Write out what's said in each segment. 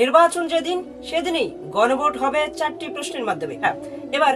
নির্বাচন যেদিন, সেদিনই গণভোট হবে চারটি প্রশ্নের মাধ্যমে। হ্যাঁ এবার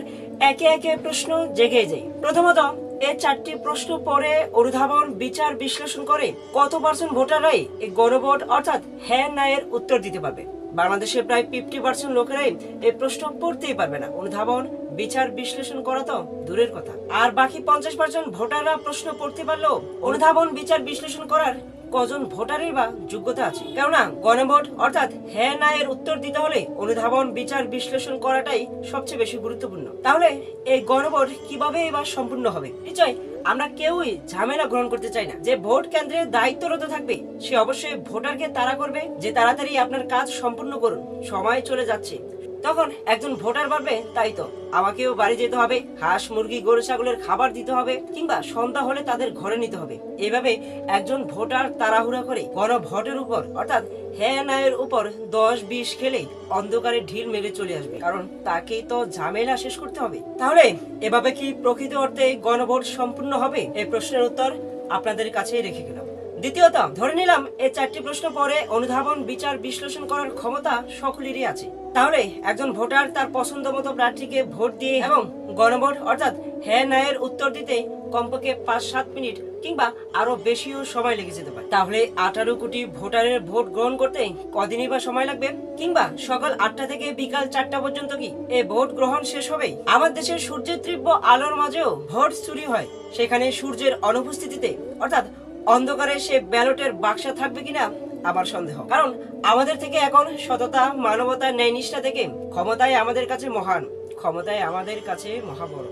একে একে প্রশ্ন জেগে যায়। প্রথমত এই চারটি প্রশ্ন পরে অনুধাবন, বিচার, বিশ্লেষণ করে কত পার্সেন্ট ভোটাররাই এই গণভোট, অর্থাৎ হ্যাঁ না এর উত্তর দিতে পারবে। বাংলাদেশে প্রায় ফিফটি পার্সেন্ট লোকেরাই এই প্রশ্ন পড়তেই পারবে না। অনুধাবন বিচার বিশ্লেষণ করা তো দূরের কথা। আর বাকি পঞ্চাশ পার্সেন্ট ভোটাররা প্রশ্ন পড়তে পারলেও অনুধাবন বিচার বিশ্লেষণ করার কজন ভোটারের বা যোগ্যতা আছে? কেননা গণভোট অর্থাৎ হ্যাঁ না এর উত্তর দিতে হলে অনুধাবন বিচার বিশ্লেষণ করাটাই সবচেয়ে বেশি গুরুত্বপূর্ণ। তাহলে এই গণভোট কীভাবে এবার সম্পূর্ণ হবে? নিশ্চয় আমরা কেউই ঝামেলা গ্রহণ করতে চাই না। যে ভোট কেন্দ্রে দায়িত্বরত থাকবে, সে অবশ্যই ভোটারকে তাড়া করবে। যে তাড়াতাড়ি আপনার কাজ সম্পূর্ণ করুন। সময় চলে যাচ্ছে। তখন একজন ভোটার ভাববে তাই তো, আমাকেও বাড়ি যেতে হবে, হাঁস, মুরগি, গরু, ছাগলের খাবার দিতে হবে, কিংবা সন্ধ্যা হলে তাদের ঘরে নিতে হবে। এভাবে একজন ভোটার তাড়াহুড়া করে গণভোটের উপর, অর্থাৎ হ্যাঁ নায়ের উপর দশ বিশ খেলে অন্ধকারে ঢিল মেরে চলে আসবে। কারণ তাকেই তো ঝামেলা শেষ করতে হবে। তাহলে এভাবে কি প্রকৃত অর্থে গণভোট সম্পূর্ণ হবে? এই প্রশ্নের উত্তর আপনাদের কাছেই রেখে গেলাম। দ্বিতীয়ত, ধরে নিলাম এই চারটি প্রশ্ন পরে অনুধাবন, বিচার, বিশ্লেষণ করার ক্ষমতা সকলেরই আছে। তাহলে একজন ভোটার তার পছন্দ মতো প্রার্থীকে ভোট দিয়ে এবং গণভোট, অর্থাৎ হ্যাঁ নায়ের উত্তর দিতে কমপক্ষে পাঁচ সাত মিনিট কিংবা আরও বেশিও সময় লেগে যেতে পারে। তাহলে আঠারো কোটি ভোটারের ভোট গ্রহণ করতে কদিনই বা সময় লাগবে? কিংবা সকাল আটটা থেকে বিকাল চারটা পর্যন্ত কি এই ভোট গ্রহণ শেষ হবে? আমার দেশের সূর্যের তীব্র আলোর মাঝেও ভোট চুরি হয়। সেখানে সূর্যের অনুপস্থিতিতে, অর্থাৎ অন্ধকারে সে ব্যালটের বাক্সা থাকবে কিনা আবার সন্দেহ। কারণ আমাদের থেকে এখন সততা, মানবতা, ন্যায় নিষ্ঠা থেকে ক্ষমতায় আমাদের কাছে মহান। ক্ষমতায় আমাদের কাছে মহাবড়।